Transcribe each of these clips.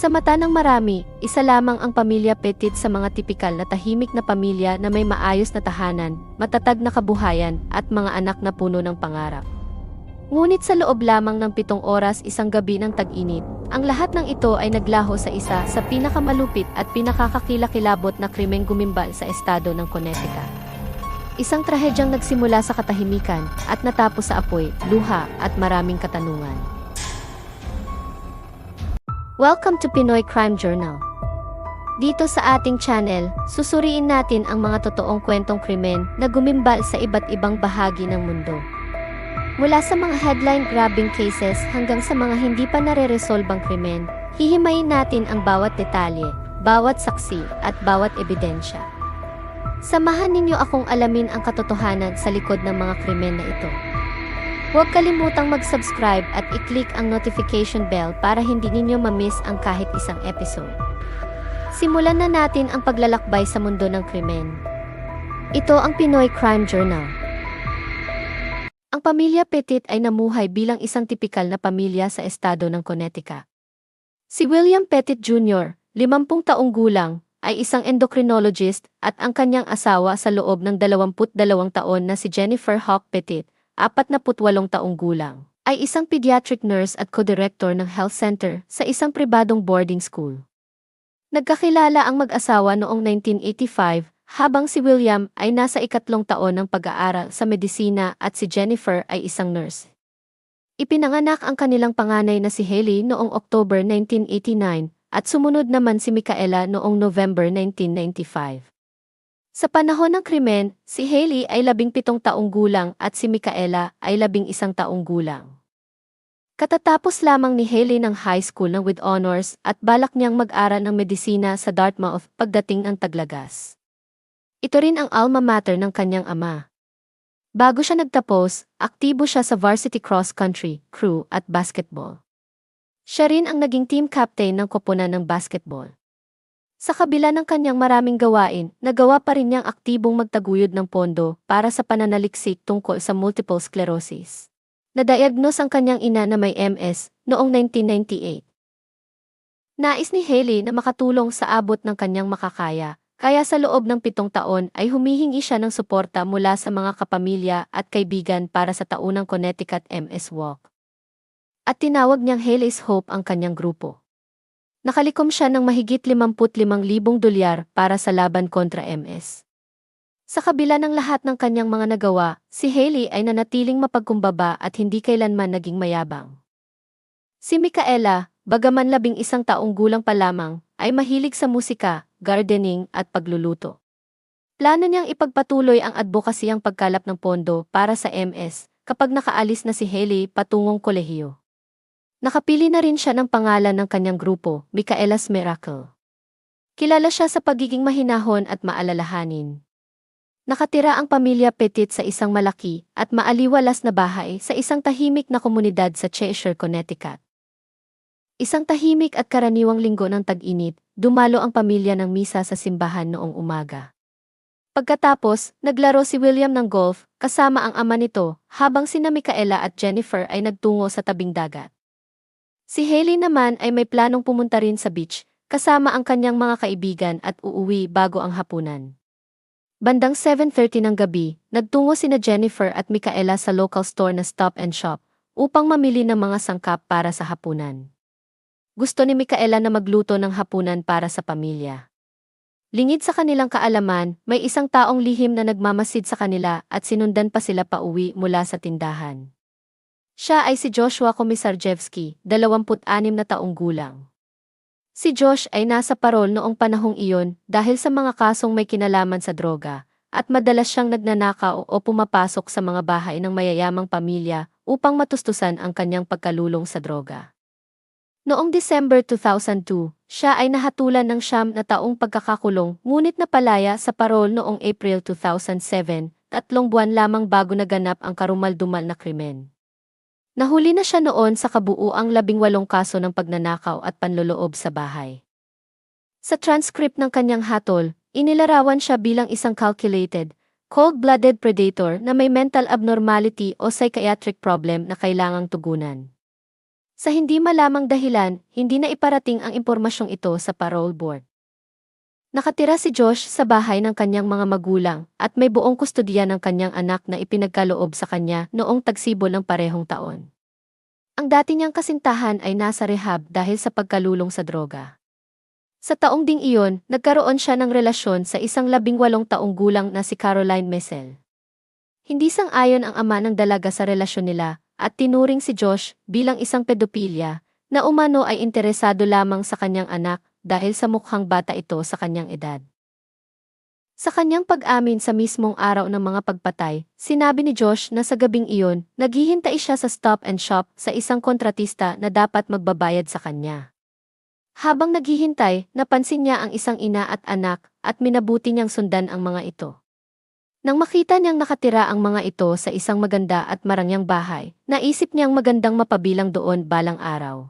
Sa mata ng marami, isa lamang ang pamilya Petit sa mga tipikal na tahimik na pamilya na may maayos na tahanan, matatag na kabuhayan, at mga anak na puno ng pangarap. Ngunit sa loob lamang ng pitong oras isang gabi ng tag-init, ang lahat ng ito ay naglaho sa isa sa pinakamalupit at pinakakakilakilabot na krimeng gumimbal sa estado ng Connecticut. Isang trahedyang nagsimula sa katahimikan at natapos sa apoy, luha at maraming katanungan. Welcome to Pinoy Crime Journal. Dito sa ating channel, susuriin natin ang mga totoong kwentong krimen na gumimbal sa iba't ibang bahagi ng mundo. Mula sa mga headline-grabbing cases hanggang sa mga hindi pa nare-resolbang krimen, hihimayin natin ang bawat detalye, bawat saksi, at bawat ebidensya. Samahan ninyo akong alamin ang katotohanan sa likod ng mga krimen na ito. Huwag kalimutang mag-subscribe at i-click ang notification bell para hindi ninyo ma-miss ang kahit isang episode. Simulan na natin ang paglalakbay sa mundo ng krimen. Ito ang Pinoy Crime Journal. Ang pamilya Petit ay namuhay bilang isang tipikal na pamilya sa estado ng Connecticut. Si William Petit Jr., 50 taong gulang, ay isang endocrinologist at ang kanyang asawa sa loob ng 22 taon na si Jennifer Hawk Petit, 48 taong gulang, ay isang pediatric nurse at co-director ng health center sa isang pribadong boarding school. Nagkakilala ang mag-asawa noong 1985 habang si William ay nasa ikatlong taon ng pag-aaral sa medisina at si Jennifer ay isang nurse. Ipinanganak ang kanilang panganay na si Haley noong October 1989 at sumunod naman si Micaela noong November 1995. Sa panahon ng krimen, si Haley ay labing pitong taong gulang at si Micaela ay labing isang taong gulang. Katatapos lamang ni Haley ng high school ng with honors at balak niyang mag-aral ng medisina sa Dartmouth pagdating ng taglagas. Ito rin ang alma mater ng kanyang ama. Bago siya nagtapos, aktibo siya sa varsity cross country, crew at basketball. Siya rin ang naging team captain ng koponan ng basketball. Sa kabila ng kanyang maraming gawain, nagawa pa rin niyang aktibong magtaguyod ng pondo para sa pananaliksik tungkol sa multiple sclerosis. Nadiagnose ang kanyang ina na may MS noong 1998. Nais ni Haley na makatulong sa abot ng kanyang makakaya, kaya sa loob ng pitong taon ay humihingi siya ng suporta mula sa mga kapamilya at kaibigan para sa taunang Connecticut MS Walk. At tinawag niyang Haley's Hope ang kanyang grupo. Nakalikom siya ng mahigit 55,000 dolyar para sa laban kontra MS. Sa kabila ng lahat ng kanyang mga nagawa, si Haley ay nanatiling mapagkumbaba at hindi kailanman naging mayabang. Si Micaela, bagaman labing isang taong gulang pa lamang, ay mahilig sa musika, gardening at pagluluto. Plano niyang ipagpatuloy ang advokasiyang pagkalap ng pondo para sa MS kapag nakaalis na si Haley patungong kolehiyo. Nakapili na rin siya ng pangalan ng kanyang grupo, Micaela's Miracle. Kilala siya sa pagiging mahinahon at maalalahanin. Nakatira ang pamilya Petit sa isang malaki at maaliwalas na bahay sa isang tahimik na komunidad sa Cheshire, Connecticut. Isang tahimik at karaniwang linggo ng tag-init, dumalo ang pamilya ng misa sa simbahan noong umaga. Pagkatapos, naglaro si William ng golf, kasama ang ama nito, habang sina Micaela at Jennifer ay nagtungo sa tabing dagat. Si Haley naman ay may planong pumunta rin sa beach, kasama ang kanyang mga kaibigan at uuwi bago ang hapunan. Bandang 7.30 ng gabi, nagtungo sina Jennifer at Micaela sa local store na Stop and Shop upang mamili ng mga sangkap para sa hapunan. Gusto ni Micaela na magluto ng hapunan para sa pamilya. Lingid sa kanilang kaalaman, may isang taong lihim na nagmamasid sa kanila at sinundan pa sila pauwi mula sa tindahan. Siya ay si Joshua Komisarjevsky, 26 na taong gulang. Si Josh ay nasa parol noong panahong iyon dahil sa mga kasong may kinalaman sa droga, at madalas siyang nagnanakaw o pumapasok sa mga bahay ng mayayamang pamilya upang matustusan ang kanyang pagkalulong sa droga. Noong December 2002, siya ay nahatulan ng siyam na taong pagkakakulong ngunit napalaya sa parol noong April 2007, tatlong buwan lamang bago naganap ang karumaldumal na krimen. Nahuli na siya noon sa kabuuang labing walong kaso ng pagnanakaw at panloloob sa bahay. Sa transcript ng kanyang hatol, inilarawan siya bilang isang calculated, cold-blooded predator na may mental abnormality o psychiatric problem na kailangang tugunan. Sa hindi malamang dahilan, hindi na iparating ang impormasyong ito sa parole board. Nakatira si Josh sa bahay ng kanyang mga magulang at may buong kustodiya ng kanyang anak na ipinagkaloob sa kanya noong tagsibol ng parehong taon. Ang dati niyang kasintahan ay nasa rehab dahil sa pagkalulong sa droga. Sa taong ding iyon, nagkaroon siya ng relasyon sa isang labing walong taong gulang na si Caroline Messel. Hindi sang-ayon ang ama ng dalaga sa relasyon nila at tinuring si Josh bilang isang pedopilya na umano ay interesado lamang sa kanyang anak dahil sa mukhang bata ito sa kanyang edad. Sa kanyang pag-amin sa mismong araw ng mga pagpatay, sinabi ni Josh na sa gabing iyon, naghihintay siya sa stop and shop sa isang kontratista na dapat magbabayad sa kanya. Habang naghihintay, napansin niya ang isang ina at anak at minabuti niyang sundan ang mga ito. Nang makita niyang nakatira ang mga ito sa isang maganda at marangyang bahay, naisip niyang magandang mapabilang doon balang araw.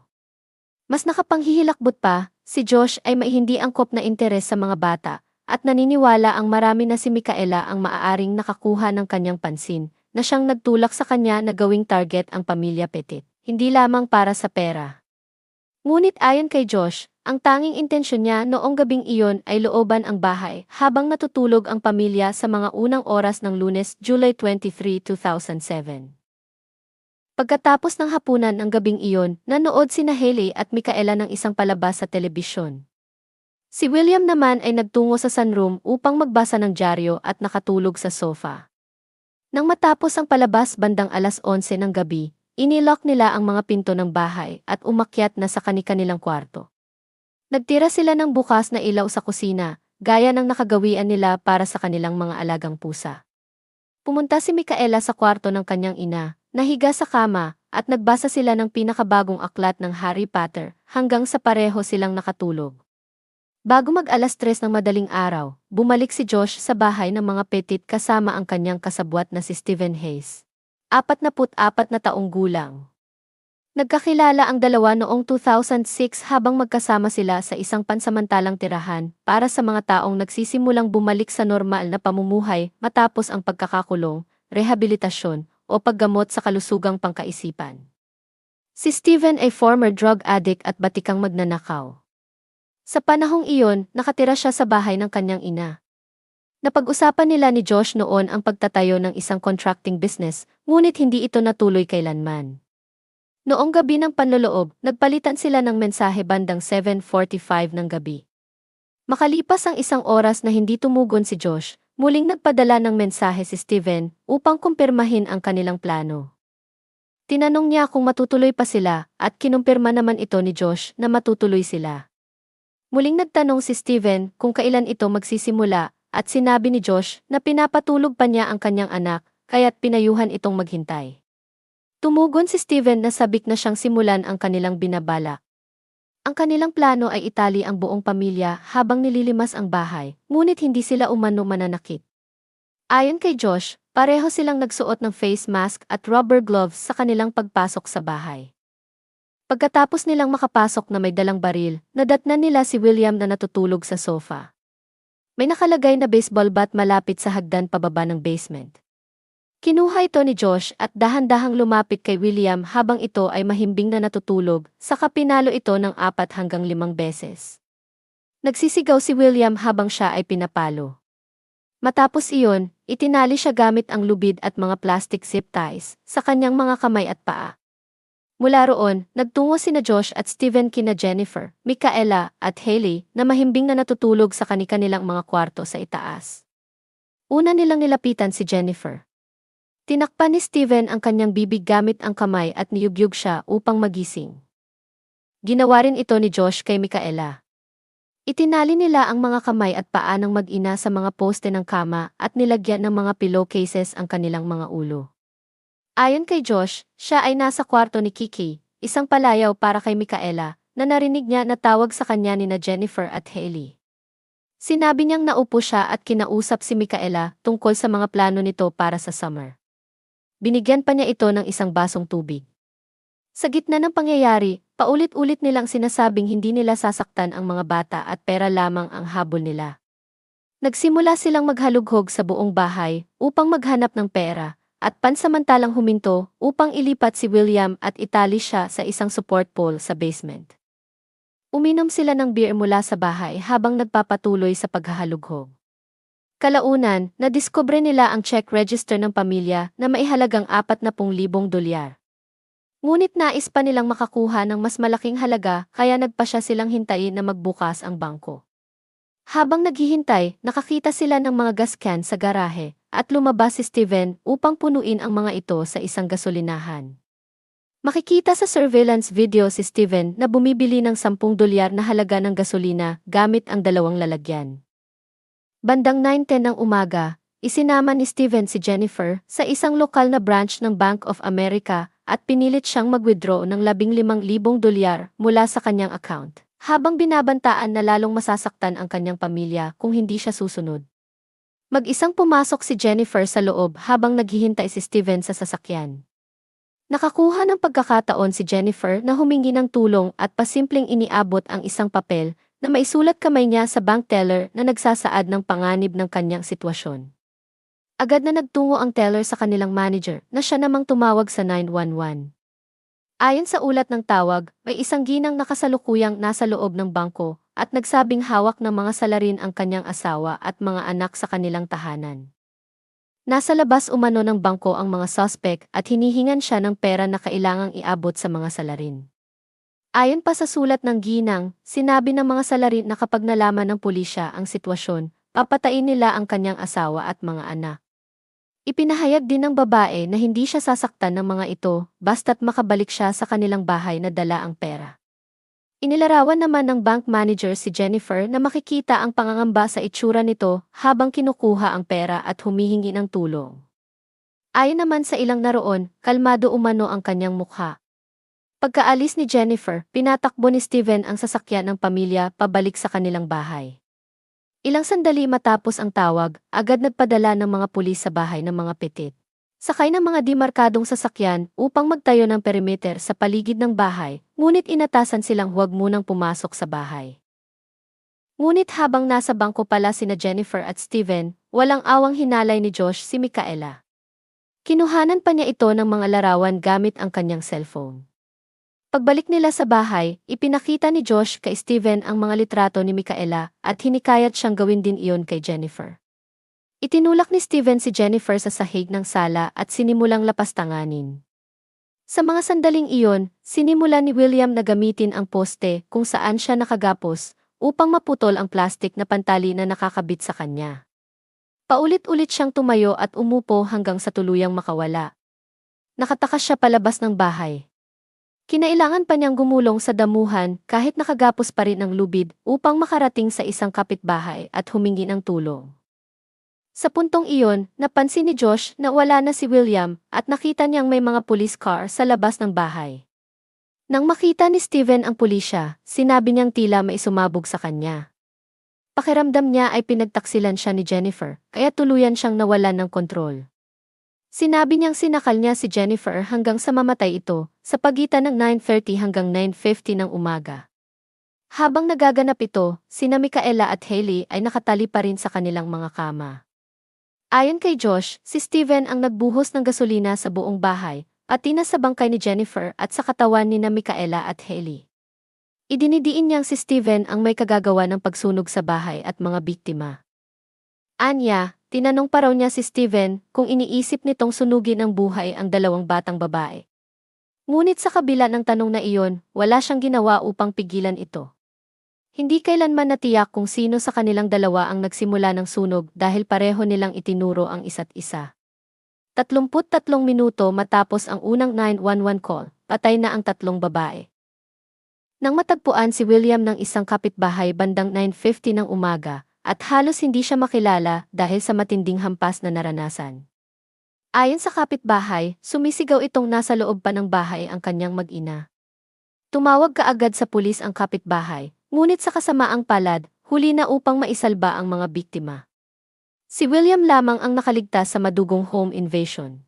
Mas nakapanghihilakbot pa, si Josh ay hindi angkop na interes sa mga bata, at naniniwala ang marami na si Micaela ang maaaring nakakuha ng kanyang pansin, na siyang nagtulak sa kanya na gawing target ang pamilya Petit, hindi lamang para sa pera. Ngunit ayon kay Josh, ang tanging intensyon niya noong gabing iyon ay looban ang bahay habang natutulog ang pamilya sa mga unang oras ng lunes, July 23, 2007. Pagkatapos ng hapunan ng gabing iyon, nanood sina Haley at Micaela ng isang palabas sa telebisyon. Si William naman ay nagtungo sa sunroom upang magbasa ng dyaryo at nakatulog sa sofa. Nang matapos ang palabas bandang alas 11 ng gabi, Inilock nila ang mga pinto ng bahay at umakyat na sa kani-kanilang kwarto. Nagtira sila ng bukas na ilaw sa kusina, gaya ng nakagawian nila para sa kanilang mga alagang pusa. Pumunta si Micaela sa kwarto ng kanyang ina, nahiga sa kama, at nagbasa sila ng pinakabagong aklat ng Harry Potter hanggang sa pareho silang nakatulog. Bago mag-alas tres ng madaling araw, bumalik si Josh sa bahay ng mga petit kasama ang kanyang kasabwat na si Stephen Hayes. 44 na taong gulang. Nagkakilala ang dalawa noong 2006 habang magkasama sila sa isang pansamantalang tirahan para sa mga taong nagsisimulang bumalik sa normal na pamumuhay matapos ang pagkakakulong, rehabilitasyon, o paggamot sa kalusugang pangkaisipan. Si Steven ay former drug addict at batikang magnanakaw. Sa panahong iyon, nakatira siya sa bahay ng kanyang ina. Napag-usapan nila ni Josh noon ang pagtatayo ng isang contracting business, ngunit hindi ito natuloy kailanman. Noong gabi ng panloloob, nagpalitan sila ng mensahe bandang 7.45 ng gabi. Makalipas ang isang oras na hindi tumugon si Josh, muling nagpadala ng mensahe si Steven upang kumpirmahin ang kanilang plano. Tinanong niya kung matutuloy pa sila at kinumpirma naman ito ni Josh na matutuloy sila. Muling nagtanong si Steven kung kailan ito magsisimula at sinabi ni Josh na pinapatulog pa niya ang kanyang anak, kaya't pinayuhan itong maghintay. Tumugon si Steven na sabik na siyang simulan ang kanilang binabala. Ang kanilang plano ay itali ang buong pamilya habang nililimas ang bahay, ngunit hindi sila umano mananakit. Ayon kay Josh, pareho silang nagsuot ng face mask at rubber gloves sa kanilang pagpasok sa bahay. Pagkatapos nilang makapasok na may dalang baril, nadatnan nila si William na natutulog sa sofa. May nakalagay na baseball bat malapit sa hagdan pababa ng basement. Kinuha ito ni Josh at dahan-dahang lumapit kay William habang ito ay mahimbing na natutulog, saka pinalo ito ng apat hanggang limang beses. Nagsisigaw si William habang siya ay pinapalo. Matapos iyon, itinali siya gamit ang lubid at mga plastic zip ties sa kanyang mga kamay at paa. Mula roon, nagtungo sina Josh at Steven kina Jennifer, Micaela, at Haley na mahimbing na natutulog sa kanilang mga kwarto sa itaas. Una nilang nilapitan si Jennifer. Tinakpan ni Steven ang kanyang bibig gamit ang kamay at niyugyug siya upang magising. Ginawa rin ito ni Josh kay Micaela. Itinali nila ang mga kamay at paa ng mag-ina sa mga poste ng kama at nilagyan ng mga pillowcases ang kanilang mga ulo. Ayon kay Josh, siya ay nasa kwarto ni Kiki, isang palayaw para kay Micaela, na narinig niya na tawag sa kanya ni na Jennifer at Haley. Sinabi niyang naupo siya at kinausap si Micaela tungkol sa mga plano nito para sa summer. Binigyan pa niya ito ng isang basong tubig. Sa gitna ng pangyayari, paulit-ulit nilang sinasabing hindi nila sasaktan ang mga bata at pera lamang ang habol nila. Nagsimula silang maghalughog sa buong bahay upang maghanap ng pera, at pansamantalang huminto upang ilipat si William at itali siya sa isang support pole sa basement. Uminom sila ng beer mula sa bahay habang nagpapatuloy sa paghahalughog. Kalaunan, nadiskubre nila ang check register ng pamilya na maihalagang 40,000 dolyar. Ngunit nais pa nilang makakuha ng mas malaking halaga kaya nagpa siya silang hintayin na magbukas ang bangko. Habang naghihintay, nakakita sila ng mga gas can sa garahe at lumabas si Steven upang punuin ang mga ito sa isang gasolinahan. Makikita sa surveillance video si Steven na bumibili ng 10 dolyar na halaga ng gasolina gamit ang dalawang lalagyan. Bandang 9.10 ng umaga, isinama ni Steven si Jennifer sa isang lokal na branch ng Bank of America at pinilit siyang mag-withdraw ng 15,000 dolyar mula sa kanyang account, habang binabantaan na lalong masasaktan ang kanyang pamilya kung hindi siya susunod. Mag-isang pumasok si Jennifer sa loob habang naghihintay si Steven sa sasakyan. Nakakuha ng pagkakataon si Jennifer na humingi ng tulong at pasimpleng iniabot ang isang papel na maisulat kamay niya sa bank teller na nagsasaad ng panganib ng kanyang sitwasyon. Agad na nagtungo ang teller sa kanilang manager na siya namang tumawag sa 911. Ayon sa ulat ng tawag, may isang ginang nakasalukuyang nasa loob ng bangko at nagsabing hawak ng mga salarin ang kanyang asawa at mga anak sa kanilang tahanan. Nasa labas umano ng bangko ang mga suspect at hinihingan siya ng pera na kailangang iabot sa mga salarin. Ayon pa sa sulat ng ginang, sinabi ng mga salarin na kapag nalaman ng pulisya ang sitwasyon, papatayin nila ang kanyang asawa at mga anak. Ipinahayag din ng babae na hindi siya sasaktan ng mga ito basta't makabalik siya sa kanilang bahay na dala ang pera. Inilarawan naman ng bank manager si Jennifer na makikita ang pangangamba sa itsura nito habang kinukuha ang pera at humihingi ng tulong. Ayon naman sa ilang naroon, kalmado umano ang kanyang mukha. Pagkaalis ni Jennifer, pinatakbo ni Steven ang sasakyan ng pamilya pabalik sa kanilang bahay. Ilang sandali matapos ang tawag, agad nagpadala ng mga pulis sa bahay ng mga petit. Sakay ng mga dimarkadong sasakyan upang magtayo ng perimeter sa paligid ng bahay, ngunit inatasan silang huwag munang pumasok sa bahay. Ngunit habang nasa bangko pala sina Jennifer at Steven, walang awang hinalay ni Josh si Micaela. Kinuhanan pa niya ito ng mga larawan gamit ang kanyang cellphone. Pagbalik nila sa bahay, ipinakita ni Josh kay Steven ang mga litrato ni Micaela at hinikayat siyang gawin din iyon kay Jennifer. Itinulak ni Steven si Jennifer sa sahig ng sala at sinimulang lapastanganin. Sa mga sandaling iyon, sinimula ni William na gamitin ang poste kung saan siya nakagapos upang maputol ang plastik na pantali na nakakabit sa kanya. Paulit-ulit siyang tumayo at umupo hanggang sa tuluyang makawala. Nakatakas siya palabas ng bahay. Kinailangan pa niyang gumulong sa damuhan kahit nakagapos pa rin ang lubid upang makarating sa isang kapitbahay at humingi ng tulong. Sa puntong iyon, napansin ni Josh na wala na si William at nakita niyang may mga police car sa labas ng bahay. Nang makita ni Steven ang pulisya, sinabi niyang tila may sumabog sa kanya. Pakiramdam niya ay pinagtaksilan siya ni Jennifer, kaya tuluyan siyang nawalan ng kontrol. Sinabi niyang sinakal niya si Jennifer hanggang sa mamatay ito, sa pagitan ng 9.30 hanggang 9.50 ng umaga. Habang nagaganap ito, sina Micaela at Haley ay nakatali pa rin sa kanilang mga kama. Ayon kay Josh, si Steven ang nagbuhos ng gasolina sa buong bahay, pati na sa bangkay ni Jennifer at sa katawan ni na Micaela at Haley. Idinidiin niyang si Steven ang may kagagawa ng pagsunog sa bahay at mga biktima. Anya, Tinanong pa raw niya si Steven kung iniisip nitong sunugin ang buhay ang dalawang batang babae. Ngunit sa kabila ng tanong na iyon, wala siyang ginawa upang pigilan ito. Hindi kailanman natiyak kung sino sa kanilang dalawa ang nagsimula ng sunog dahil pareho nilang itinuro ang isa't isa. 33 minuto matapos ang unang 911 call, patay na ang tatlong babae. Nang matagpuan si William ng isang kapitbahay bandang 9.50 ng umaga, at halos hindi siya makilala dahil sa matinding hampas na naranasan. Ayon sa kapitbahay, sumisigaw itong nasa loob pa ng bahay ang kanyang mag-ina. Tumawag kaagad sa pulis ang kapitbahay, ngunit sa kasamaang palad, huli na upang maisalba ang mga biktima. Si William lamang ang nakaligtas sa madugong home invasion.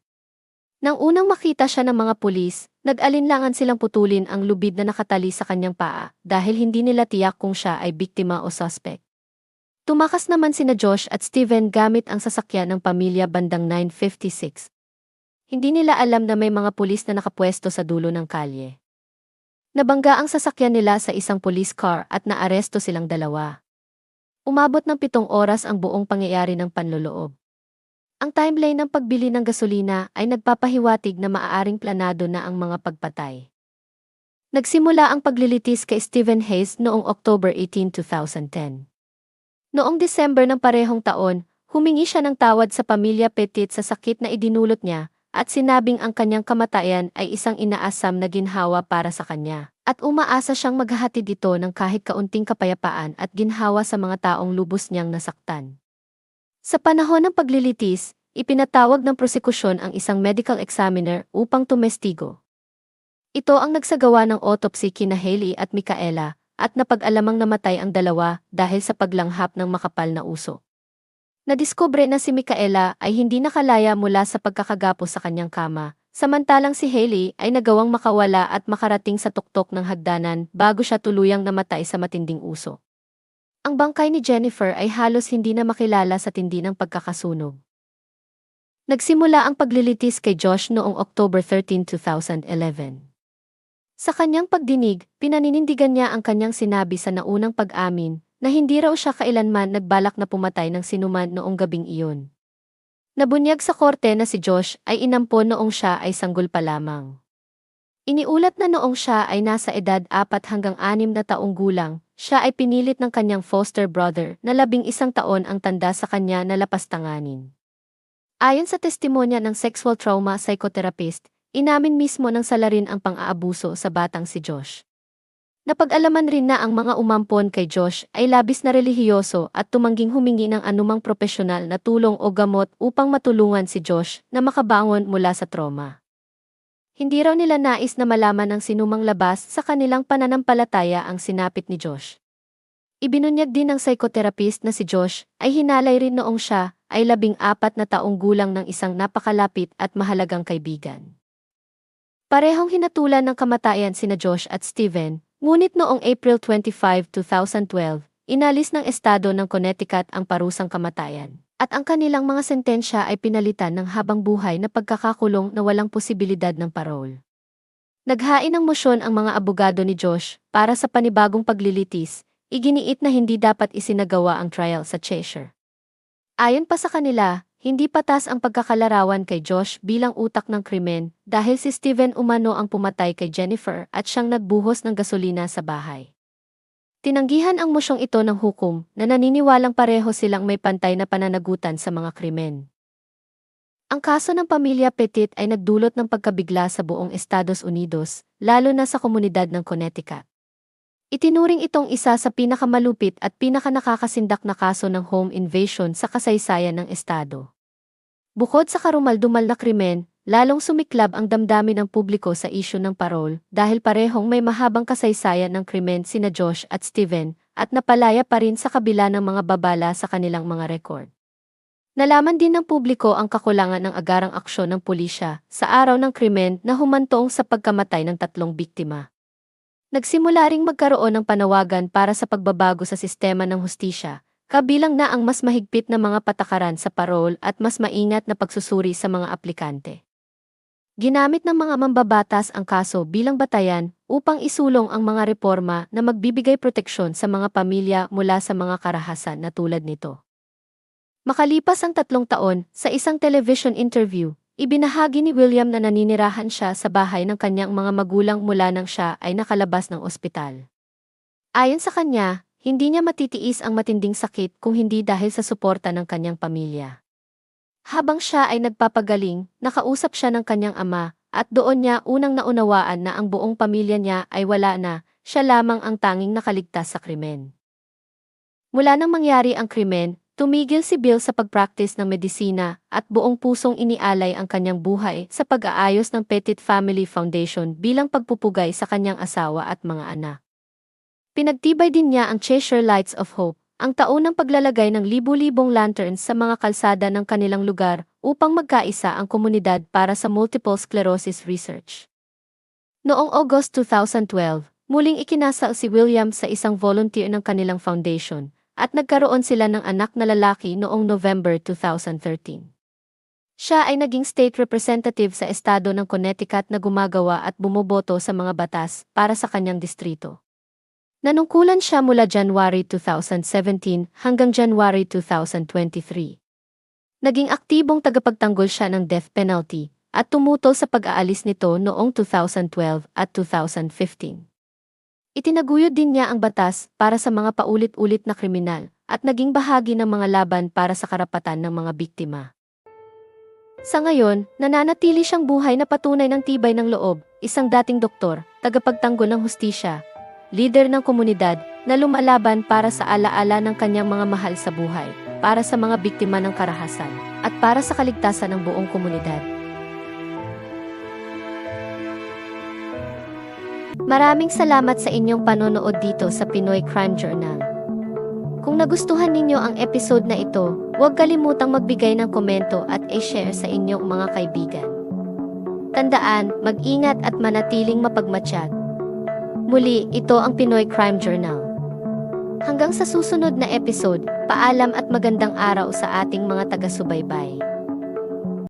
Nang unang makita siya ng mga pulis, nag-alinlangan silang putulin ang lubid na nakatali sa kanyang paa dahil hindi nila tiyak kung siya ay biktima o suspect. Tumakas naman sina Josh at Steven gamit ang sasakyan ng pamilya bandang 9.56. hindi nila alam na may mga pulis na nakapwesto sa dulo ng kalye. Nabangga ang sasakyan nila sa isang police car at naaresto silang dalawa. Umabot ng pitong oras ang buong pangyayari ng panloloob. Ang timeline ng pagbili ng gasolina ay nagpapahiwatig na maaaring planado na ang mga pagpatay. Nagsimula ang paglilitis kay Stephen Hayes noong October 18, 2010. Noong December ng parehong taon, humingi siya ng tawad sa pamilya Petit sa sakit na idinulot niya at sinabing ang kanyang kamatayan ay isang inaasam na ginhawa para sa kanya. At umaasa siyang maghahatid ito ng kahit kaunting kapayapaan at ginhawa sa mga taong lubos niyang nasaktan. Sa panahon ng paglilitis, ipinatawag ng prosekusyon ang isang medical examiner upang tumestigo. Ito ang nagsagawa ng autopsy kina Haley at Micaela, at napag-alamang namatay ang dalawa dahil sa paglanghap ng makapal na uso. Nadiskubre na si Micaela ay hindi nakalaya mula sa pagkakagapos sa kanyang kama, samantalang si Haley ay nagawang makawala at makarating sa tuktok ng hagdanan bago siya tuluyang namatay sa matinding uso. Ang bangkay ni Jennifer ay halos hindi na makilala sa tindi ng pagkakasunog. Nagsimula ang paglilitis kay Josh noong October 13, 2011. Sa kanyang pagdinig, pinaninindigan niya ang kanyang sinabi sa naunang pag-amin na hindi raw siya kailanman nagbalak na pumatay ng sinuman noong gabing iyon. Nabunyag sa korte na si Josh ay inampon noong siya ay sanggol pa lamang. Iniulat na noong siya ay nasa edad 4 hanggang 6 na taong gulang, siya ay pinilit ng kanyang foster brother na labing isang taon ang tanda sa kanya na lapastanganin. Ayon sa testimonya ng sexual trauma psychotherapist, Inamin mismo ng salarin ang pang-aabuso sa batang si Josh. Napag-alaman rin na ang mga umampon kay Josh ay labis na relihiyoso at tumangging humingi ng anumang profesional na tulong o gamot upang matulungan si Josh na makabangon mula sa trauma. Hindi raw nila nais na malaman ng sinumang labas sa kanilang pananampalataya ang sinapit ni Josh. Ibinunyag din ng psychotherapist na si Josh ay hinalay rin noong siya ay labing apat na taong gulang ng isang napakalapit at mahalagang kaibigan. Parehong hinatulan ng kamatayan sina Josh at Steven, ngunit noong April 25, 2012, inalis ng estado ng Connecticut ang parusang kamatayan, at ang kanilang mga sentensya ay pinalitan ng habang buhay na pagkakakulong na walang posibilidad ng parole. Naghain ng mosyon ang mga abogado ni Josh para sa panibagong paglilitis, iginiit na hindi dapat isinagawa ang trial sa Cheshire. Ayon pa sa kanila, hindi patas ang pagkakalarawan kay Josh bilang utak ng krimen dahil si Steven umano ang pumatay kay Jennifer at siyang nagbuhos ng gasolina sa bahay. Tinanggihan ang mosyong ito ng hukom na naniniwalang pareho silang may pantay na pananagutan sa mga krimen. Ang kaso ng pamilya Petit ay nagdulot ng pagkabigla sa buong Estados Unidos, lalo na sa komunidad ng Connecticut. Itinuring itong isa sa pinakamalupit at pinakanakakasindak na kaso ng home invasion sa kasaysayan ng Estado. Bukod sa karumaldumal na krimen, lalong sumiklab ang damdamin ng publiko sa isyu ng parol dahil parehong may mahabang kasaysayan ng krimen sina Josh at Steven at napalaya pa rin sa kabila ng mga babala sa kanilang mga rekord. Nalaman din ng publiko ang kakulangan ng agarang aksyon ng pulisya sa araw ng krimen na humantong sa pagkamatay ng tatlong biktima. Nagsimula ring magkaroon ng panawagan para sa pagbabago sa sistema ng hustisya, kabilang na ang mas mahigpit na mga patakaran sa parol at mas maingat na pagsusuri sa mga aplikante. Ginamit ng mga mambabatas ang kaso bilang batayan upang isulong ang mga reforma na magbibigay proteksyon sa mga pamilya mula sa mga karahasan na tulad nito. Makalipas ang tatlong taon, sa isang television interview, Ibinahagi ni William na naninirahan siya sa bahay ng kanyang mga magulang mula nang siya ay nakalabas ng ospital. Ayon sa kanya, hindi niya matitiis ang matinding sakit kung hindi dahil sa suporta ng kanyang pamilya. Habang siya ay nagpapagaling, nakausap siya ng kanyang ama, at doon niya unang naunawaan na ang buong pamilya niya ay wala na, siya lamang ang tanging nakaligtas sa krimen. Mula nang mangyari ang krimen, Tumigil si Bill sa pagpractice ng medisina at buong pusong inialay ang kanyang buhay sa pag-aayos ng Petit Family Foundation bilang pagpupugay sa kanyang asawa at mga anak. Pinagtibay din niya ang Cheshire Lights of Hope, ang taunang paglalagay ng libu-libong lanterns sa mga kalsada ng kanilang lugar upang magkaisa ang komunidad para sa multiple sclerosis research. Noong August 2012, muling ikinasal si William sa isang volunteer ng kanilang foundation, at nagkaroon sila ng anak na lalaki noong November 2013. Siya ay naging state representative sa estado ng Connecticut na gumagawa at bumoboto sa mga batas para sa kanyang distrito. Nanungkulan siya mula January 2017 hanggang January 2023. Naging aktibong tagapagtanggol siya ng death penalty at tumutol sa pag-aalis nito noong 2012 at 2015. Itinaguyod din niya ang batas para sa mga paulit-ulit na kriminal at naging bahagi ng mga laban para sa karapatan ng mga biktima. Sa ngayon, nananatili siyang buhay na patunay ng tibay ng loob, isang dating doktor, tagapagtanggol ng hustisya, leader ng komunidad na lumalaban para sa alaala ng kanyang mga mahal sa buhay, para sa mga biktima ng karahasan, at para sa kaligtasan ng buong komunidad. Maraming salamat sa inyong panonood dito sa Pinoy Crime Journal. Kung nagustuhan ninyo ang episode na ito, huwag kalimutang magbigay ng komento at i-share sa inyong mga kaibigan. Tandaan, mag-ingat at manatiling mapagmatsyag. Muli, ito ang Pinoy Crime Journal. Hanggang sa susunod na episode, paalam at magandang araw sa ating mga taga-subaybay.